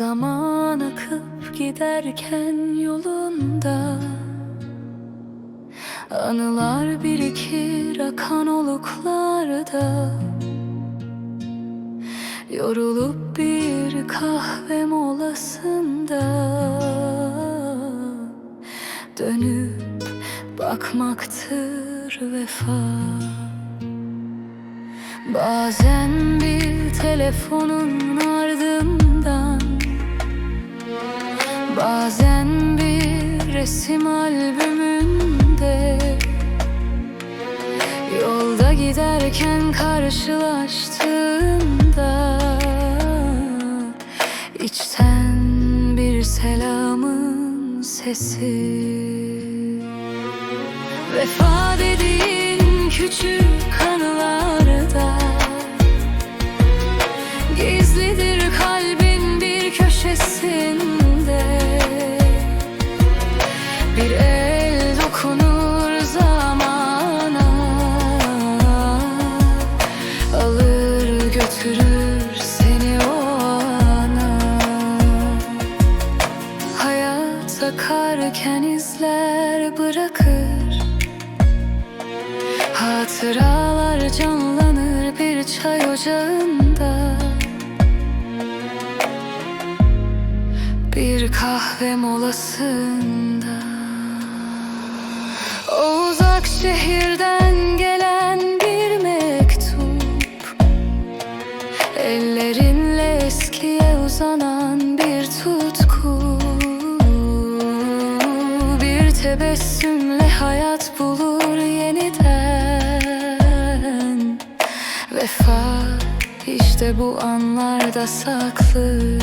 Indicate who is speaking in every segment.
Speaker 1: Zaman akıp giderken yolunda Anılar birikir akan oluklarda Yorulup bir kahve molasında Dönüp bakmaktır vefa Bazen bir telefonun Bazen bir resim albümünde Yolda giderken karşılaştığında içten bir selamın sesi. Vefa izler bırakır. Hatıralar canlanır bir çay ocağında. Bir kahve molasında. O uzak şehirden tebessümle hayat bulur yeniden. Vefa işte bu anlarda saklı.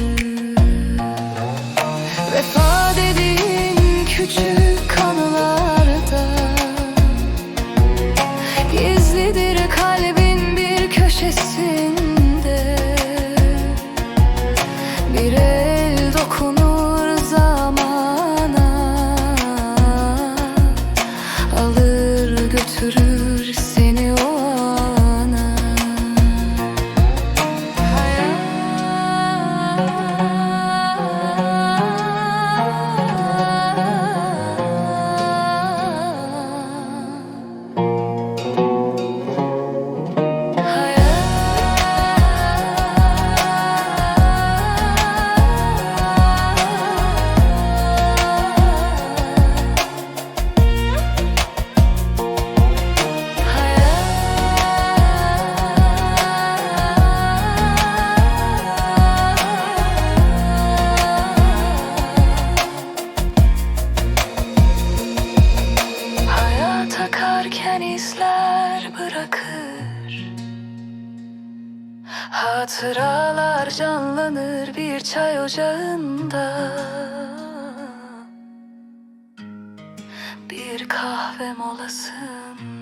Speaker 1: Vefa dediğin küçük götürür Hayat akarken izler bırakır. Hatıralar canlanır bir çay ocağında. Bir kahve molasında